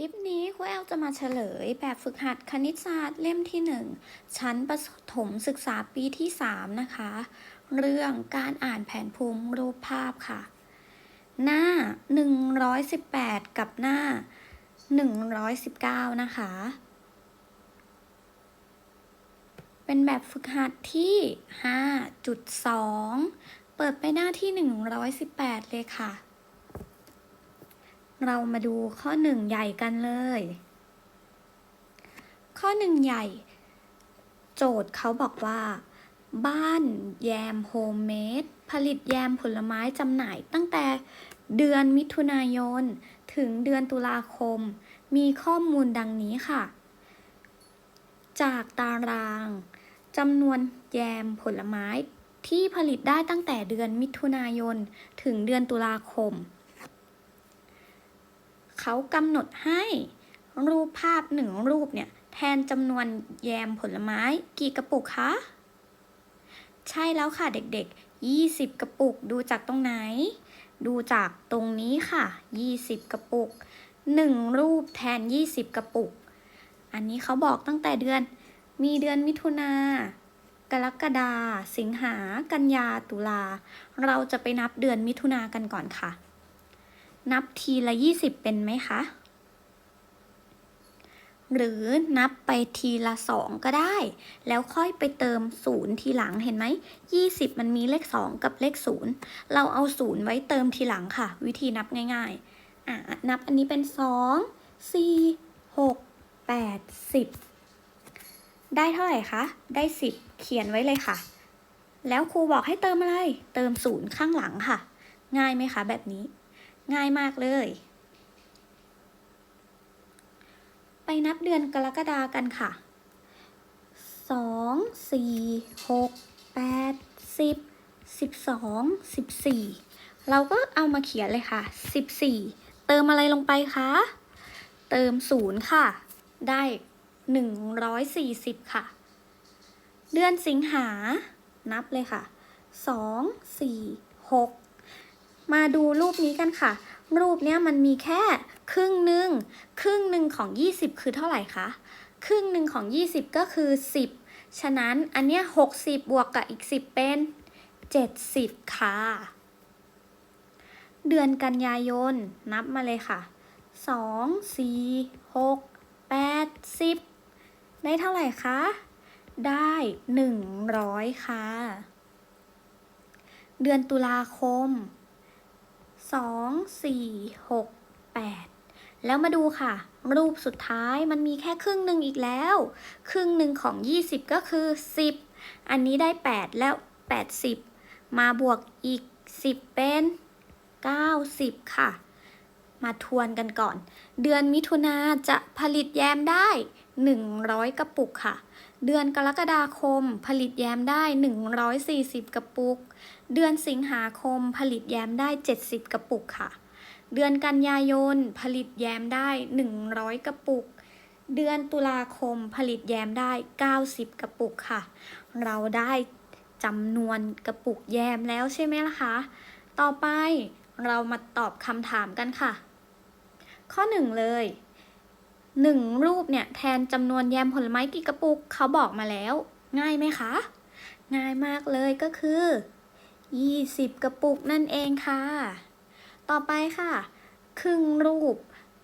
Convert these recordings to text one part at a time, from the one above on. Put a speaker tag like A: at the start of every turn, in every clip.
A: คลิปนี้ครูแอลจะมาเฉลยแบบฝึกหัดคณิตศาสตร์เล่มที่ 1 ชั้นประถมศึกษาปีที่ 3 นะคะ เรื่องการอ่านแผนภูมิรูปภาพค่ะ หน้า 118 กับหน้า 119 นะคะ เป็นแบบฝึกหัดที่ 5.2 เปิดไปหน้าที่ 118 เลยค่ะ เรามาดูข้อหนึ่งใหญ่กันเลย ข้อหนึ่งใหญ่ โจทย์เขาบอกว่า บ้านแยมโฮมเมดผลิตแยมผลไม้จำหน่ายตั้งแต่เดือนมิถุนายน ถึงเดือนตุลาคม มีข้อมูลดังนี้ค่ะ จากตารางจำนวนแยมผลไม้ที่ผลิตได้ตั้งแต่เดือนมิถุนายน ถึงเดือนตุลาคม เขากำหนดให้รูปภาพหนึ่งรูปเนี่ยแทนจำนวนแยมผลไม้กี่กระปุกคะ ใช่แล้วค่ะเด็กๆ 20 กระปุกดูจากตรงไหน ดูจากตรงนี้ค่ะ 20 กระปุก 1 รูปแทน 20 กระปุก อันนี้เขาบอกตั้งแต่เดือน มีเดือนมิถุนากรกฎาสิงหา กันยา ตุลา เราจะไปนับเดือนมิถุนากันก่อนค่ะ นับทีละ 20 เป็นไหมคะ หรือนับไปทีละ 2 ก็ได้ แล้วค่อยไปเติม 0 ทีหลังเห็นไหม 20 มันมีเลข 2 กับเลข 0 เราเอา 0 ไว้เติมทีหลังค่ะ วิธีนับง่ายๆอะนับอันนี้เป็น 2 4 6 8 10 ได้เท่าไหร่คะ ได้ 10 เขียนไว้เลยค่ะ แล้วครูบอกให้เติมอะไร เติม 0 ข้างหลังค่ะ ง่ายไหมคะแบบนี้ ง่ายมากเลย ไปนับเดือนกรกฎากันค่ะสองสี่หกแปดสิบสิบสองสิบสี่เราก็เอามาเขียนเลยค่ะสิบสี่เติมอะไรลงไปคะ เติมศูนย์ค่ะ ได้หนึ่งร้อยสี่สิบค่ะ เดือนสิงหา นับเลยค่ะสองสี่หก มาดูรูปนี้กันค่ะ รูปเนี้ยมันมีแค่ครึ่งหนึ่งครึ่งหนึ่งของ 20 คือเท่าไหร่คะ ครึ่งหนึ่งของ 20 ก็คือ 10 ฉะนั้นอันเนี้ย60 บวกกับอีก 10 เป็น 70 ค่ะ เดือนกันยายน นับมาเลยค่ะ 2 4 6 8 10 ได้เท่าไหร่คะ ได้ 100 ค่ะ เดือนตุลาคม สองสี่หกแปดแล้วมาดูค่ะ รูปสุดท้ายมันมีแค่ครึ่งหนึ่งอีกแล้ว ครึ่งหนึ่งของ 20 ก็คือ 10 อันนี้ได้ 8 แล้ว 80 มาบวกอีก 10 เป็น 90 ค่ะ มาทวนกันก่อน เดือนมิถุนาจะผลิตแยมได้ 100 กระปุกค่ะ เดือนกรกฎาคมผลิตแยมได้ 140 กระปุก เดือนสิงหาคมผลิตแยมได้ 70 กระปุกค่ะ เดือนกันยายนผลิตแยมได้ 100 กระปุก เดือนตุลาคมผลิตแยมได้ 90 กระปุกค่ะ เราได้จำนวนกระปุกแยมแล้วใช่ไหมล่ะคะ ต่อไปเรามาตอบคำถามกันค่ะ ข้อหนึ่งเลยหนึ่งรูปเนี่ยแทนจำนวนแยมผลไม้กี่กระปุกเขาบอกมาแล้ว ง่ายไหมคะ ง่ายมากเลยก็คือ 20 กระปุกนั่นเองค่ะ ต่อไปค่ะ ครึ่งรูป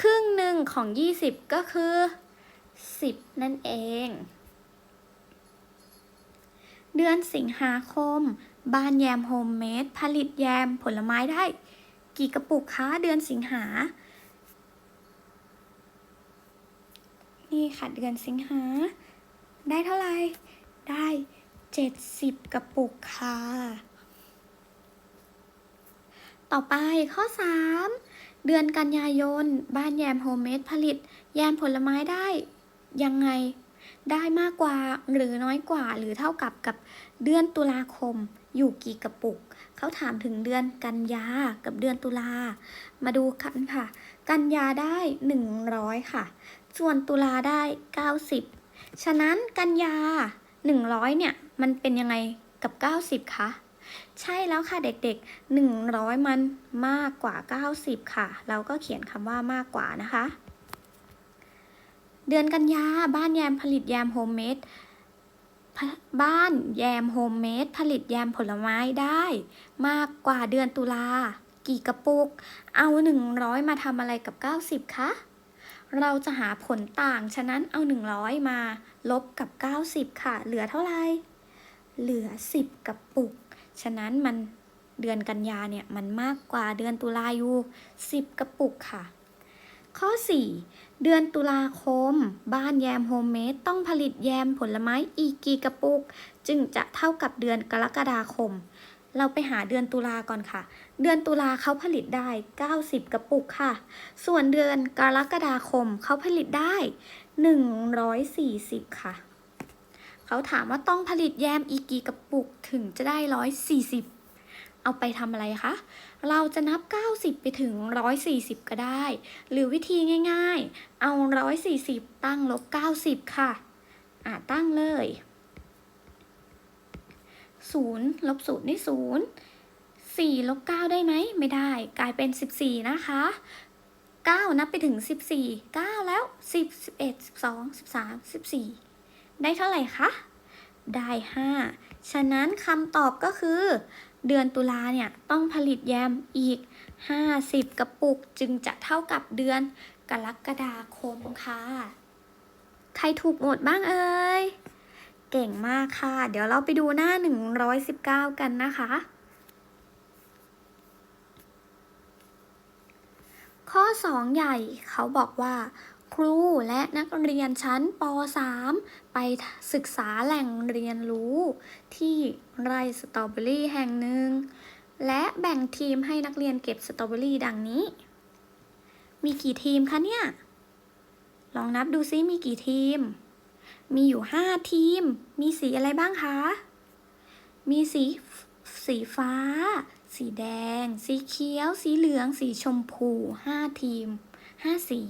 A: ครึ่งหนึ่งของ 20 ก็คือ 10 นั่นเอง เดือนสิงหาคม บ้านแยมโฮมเมดผลิตแยมผลไม้ได้ กี่กระปุกคะเดือนสิงหา นี่ค่ะเดือนสิงหา ได้เท่าไหร่ ได้ 70 กระปุกค่ะ ต่อไปข้อ 3 เดือนกันยายน บ้านแยมโฮมเมดผลิต แยมผลไม้ได้ ยังไง ได้มากกว่าหรือน้อยกว่าหรือเท่ากับกับเดือนตุลาคม อยู่กี่กระปุก เขาถามถึงเดือนกันยากับเดือนตุลา มาดูกันค่ะ กันยาได้ 100 ค่ะ ส่วนตุลาได้ 90 ฉะนั้นกันยา 100 เนี่ย มันเป็นยังไงกับ 90 คะ ใช่แล้วค่ะเด็กๆ 100 มันมากกว่า 90 ค่ะ เราก็เขียนคำว่ามากกว่านะคะ เดือนกันยาบ้านแยมผลิตแยมโฮมเมดบ้านแยมโฮมเมดผลิตแยมผลไม้ได้ มากกว่าเดือนตุลากี่กระปุก เอา 100 มาทำอะไรกับ 90 คะ เราจะหาผลต่าง ฉะนั้นเอา 100 มาลบกับ 90 ค่ะ เหลือเท่าไหร่ เหลือ 10 กระปุก ฉะนั้นมันเดือนกันยาเนี่ยมันมากกว่าเดือนตุลาอยู่10 กระปุกค่ะ ข้อ 4 เดือนตุลาคม บ้านแยมโฮมเมดต้องผลิตแยมผลไม้อีกกี่กระปุก จึงจะเท่ากับเดือนกรกฎาคม เราไปหาเดือนตุลาก่อนค่ะ เดือนตุลาเขาผลิตได้ 90 กระปุกค่ะ ส่วนเดือนกรกฎาคมเขาผลิตได้ 140 ค่ะ เขาถามว่าต้องผลิตแยมอีกกี่กระปุกถึงจะได้140เอาไปทำอะไรคะ เราจะนับ 90 ไปถึง 140 ก็ได้ หรือวิธีง่ายๆ เอา 140 ตั้งลบ 90 ค่ะ อ่าตั้งเลย 0 ลบ0ได้0 4 ลบ 9 ได้ไหม ไม่ได้ กลายเป็น 14 นะคะ 9 นับไปถึง 14 9 แล้ว 10 11 12 13 14 ได้เท่าไหร่คะ ได้ 5 ฉะนั้นคำตอบก็คือ เดือนตุลาเนี่ยต้องผลิตแยมอีก 50 กระปุกจึงจะเท่ากับเดือนกรกฎาคมค่ะ ใครถูกหมดบ้างเอ่ย เก่งมากค่ะ เดี๋ยวเราไปดูหน้า 119 กันนะคะ ข้อ 2 ใหญ่เขาบอกว่า รูและนักเรียนชั้นป .3 ไปศึกษาแหล่งเรียนรู้ ที่ไร่สตรอเบอรี่แห่งหนึ่ง และแบ่งทีมให้นักเรียนเก็บสตรอเบอรี่ดังนี้ มีกี่ทีมคะเนี่ย ลองนับดูซิมีกี่ทีม มีอยู่ 5 ทีม มีสีอะไรบ้างคะ มีสีสีฟ้า สีแดง สีเขียว สีเหลือง สีชมพู 5 ทีม 5 สี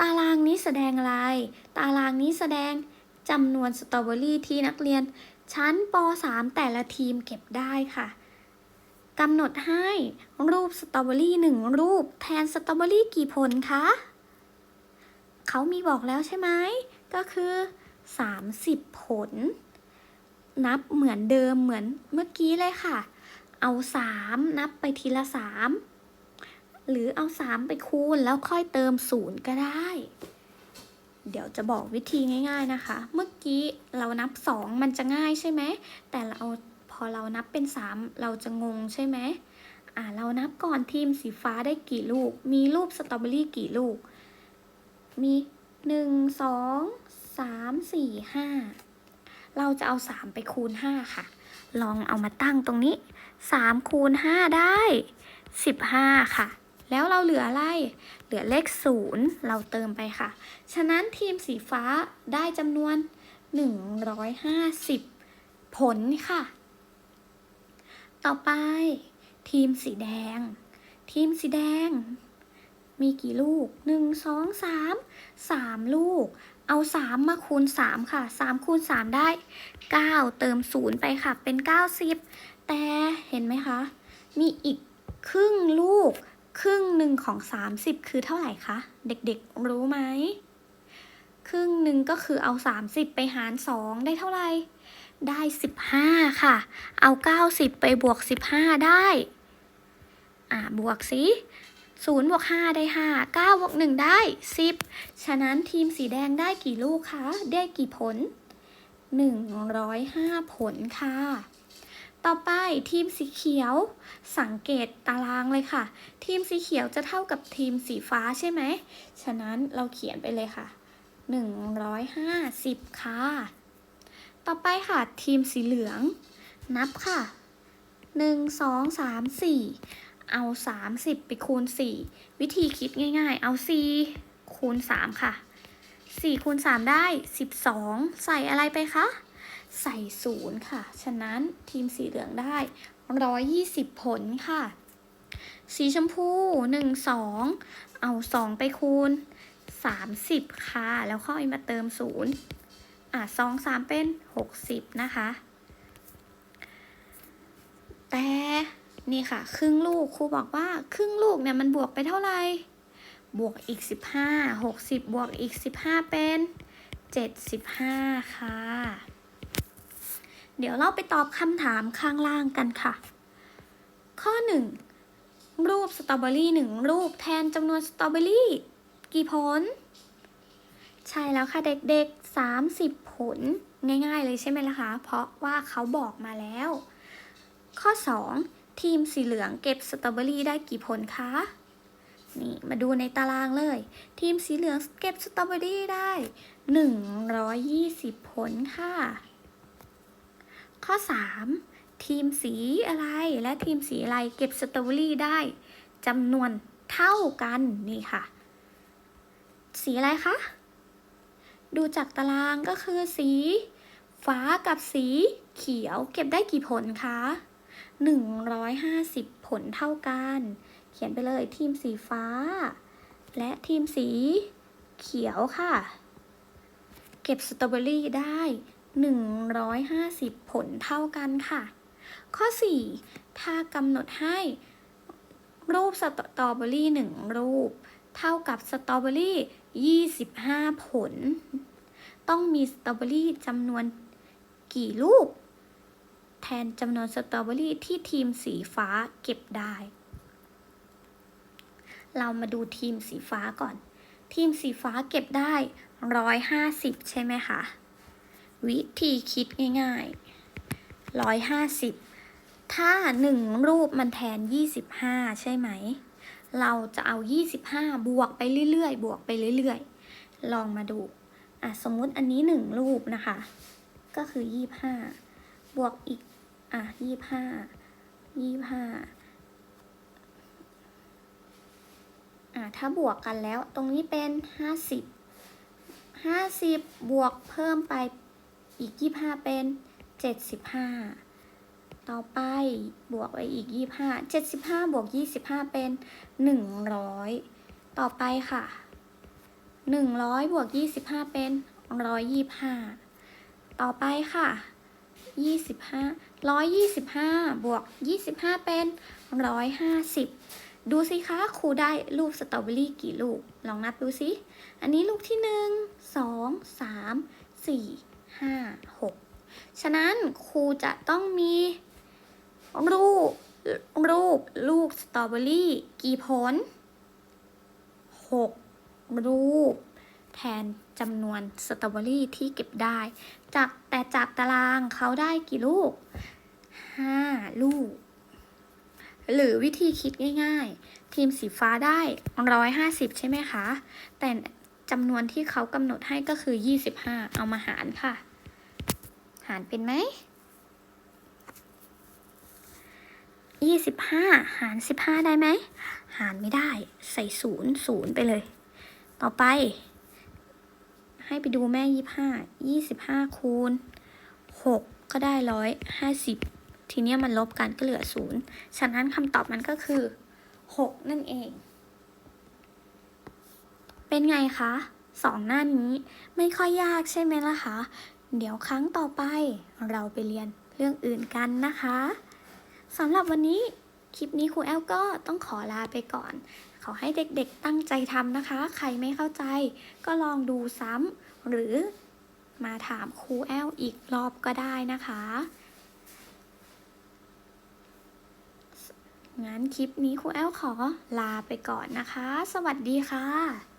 A: ตารางนี้แสดงอะไร ตารางนี้แสดงจำนวนสตรอเบอรี่ที่นักเรียน ชั้นป .3 แต่ละทีมเก็บได้ค่ะกำหนดให้รูปสตรอเบอรี่หนึ่งรูปแทนสตรอเบอรี่กี่ผลคะ เขามีบอกแล้วใช่ไหม ก็คือ 30 ผล นับเหมือนเดิมเหมือนเมื่อกี้เลยค่ะ เอา 3 นับไปทีละ 3 หรือเอา 3 ไปคูณแล้วค่อยเติม 0 ก็ได้ เดี๋ยวจะบอกวิธีง่าย ๆนะคะ เมื่อกี้เรานับ 2 มันจะง่ายใช่ไหม แต่เราพอเรานับเป็น 3 เราจะงงใช่ไหมอ่าเรานับก่อนทีมสีฟ้าได้กี่ลูก มีรูปสตรอเบอรี่กี่ลูก มีหนึ่งสองสามสี่ห้าเราจะเอาสามไปคูณห้าค่ะ ลองเอามาตั้งตรงนี้สามคูณห้าได้สิบห้าค่ะ แล้วเราเหลืออะไร เหลือเลขศูนย์เราเติมไปค่ะ ฉะนั้นทีมสีฟ้าได้จำนวนหนึ่งร้อยห้าสิบผลค่ะ ต่อไป ทีมสีแดง ทีมสีแดง มีกี่ลูก 1 2 3 3 ลูก เอา 3 มาคูณ 3 ค่ะ 3 คูณ 3 ได้ 9 เติม 0 ไปค่ะ เป็น 90 แต่เห็นไหมคะ มีอีกครึ่งลูก ครึ่งหนึ่งของ 30 คือเท่าไหร่คะ เด็กๆรู้ไหม ครึ่งหนึ่งก็คือเอา 30 ไปหาร 2 ได้เท่าไหร่ ได้ 15 ค่ะ เอา 90 ไปบวก 15 ได้ อ่าบวกสิศูนย์บวกห้าได้ห้าเก้าบวกหนึ่งได้สิบฉะนั้นทีมสีแดงได้กี่ลูกคะ ได้กี่ผลหนึ่งร้อยห้าผลค่ะ ต่อไปทีมสีเขียว สังเกตตารางเลยค่ะ ทีมสีเขียวจะเท่ากับทีมสีฟ้าใช่ไหม ฉะนั้นเราเขียนไปเลยค่ะหนึ่งร้อยห้าสิบค่ะ ต่อไปค่ะทีมสีเหลือง นับค่ะหนึ่งสองสามสี่เอา 30 ไปคูณ 4 วิธีคิดง่ายๆ เอา 4 คูณ 3 ค่ะ 4 คูณ 3 ได้ 12 ใส่อะไรไปคะ ใส่0ค่ะ ฉะนั้นทีมสีเหลืองได้ 120 ผลค่ะ สีชมพู 1 2 เอา 2 ไปคูณ 30 ค่ะ แล้วค่อยมาเติม 0 อะ2 3 เป็น 60 นะคะ แต่นี่ค่ะ ครึ่งลูกครูบอกว่าครึ่งลูกเนี่ยมันบวกไปเท่าไหร่ บวกอีก 15 60 บวกอีก 15 เป็น 75 ค่ะ เดี๋ยวเราไปตอบคำถามข้างล่างกันค่ะ ข้อ 1 รูปสตรอเบอรี่หนึ่งรูปแทนจำนวนสตรอเบอรี่กี่ผล ใช่แล้วค่ะเด็กๆ 30 ผลง่าย ๆ เลยใช่ไหมล่ะคะ เพราะว่าเขาบอกมาแล้ว ข้อ 2 ทีมสีเหลืองเก็บสตรอเบอรี่ได้กี่ผลคะ นี่มาดูในตารางเลย ทีมสีเหลืองเก็บสตรอเบอรี่ได้ 120 ผลค่ะ ข้อ 3 ทีมสีอะไรและทีมสีอะไรเก็บสตรอเบอรี่ได้จำนวนเท่ากันนี่ค่ะ สีอะไรคะ ดูจากตารางก็คือสีฟ้ากับสีเขียวเก็บได้กี่ผลคะ150 ผลเท่ากัน เขียนไปเลยทีมสีฟ้า และทีมสีเขียวค่ะ เก็บสตรอเบอรี่ได้ 150 ผลเท่ากันค่ะ ข้อ 4 ถ้ากำหนดให้ รูปสตรอเบอรี่หนึ่งรูป เท่ากับสตรอเบอรี่ 25 ผล ต้องมีสตรอเบอรี่จำนวนกี่ลูก แทนจำนวนสตรอเบอรี่ที่ทีมสีฟ้าเก็บได้ เรามาดูทีมสีฟ้าก่อน ทีมสีฟ้าเก็บได้ 150 ใช่ไหมคะ วิธีคิดง่ายๆ150ถ้า1รูปมันแทน25ใช่ไหม เราจะเอา25บวกไปเรื่อยๆ บวกไปเรื่อยๆ ลองมาดูอะสมมุติอันนี้1รูปนะคะ ก็คือ25บวกอีกอะ25 25อะถ้าบวกกันแล้วตรงนี้เป็น50 50บวกเพิ่มไป อีก 25 เป็น 75 ต่อไปบวกไปอีก 25 75 บวก 25 เป็น 100 ต่อไปค่ะ 100 บวก 25 เป็น 125 ต่อไปค่ะ25 125 บวก 25 เป็น 150 ดูสิคะครูได้รูปสตรอเบอรี่กี่ลูก ลองนับดูสิ อันนี้ลูกที่ 1 2 3 4 5 6ฉะนั้นครูจะต้องมีรูปรูปลูกสตรอเบอรี่กี่ผล6รูป แทนจำนวนสตรอเบอรี่ที่เก็บได้ จากแต่จากตารางเขาได้กี่ลูก5ลูก หรือวิธีคิดง่าย ๆ ทีมสีฟ้าได้150ใช่ไหมคะ แต่จำนวนที่เขากำหนดให้ก็คือ25เอามาหารค่ะ หารเป็นไหม25หาร15ได้ไหม หารไม่ได้ ใส่ศูนย์ศูนย์ไปเลย ต่อไป ให้ไปดูแม่25 25คูณ6ก็ได้150ทีเนี้ยมันลบกันก็เหลือ0ฉะนั้นคำตอบมันก็คือ6นั่นเอง เป็นไงคะสองหน้านี้ไม่ค่อยยากใช่ไหมล่ะคะ เดี๋ยวครั้งต่อไปเราไปเรียนเรื่องอื่นกันนะคะสำหรับวันนี้คลิปนี้ครูแอลก็ต้องขอลาไปก่อน ขอให้เด็กๆตั้งใจทำนะคะ ใครไม่เข้าใจ ก็ลองดูซ้ำหรือมาถามครูแอลอีกรอบก็ได้นะคะ งั้นคลิปนี้ครูแอลขอลาไปก่อนนะคะ สวัสดีค่ะ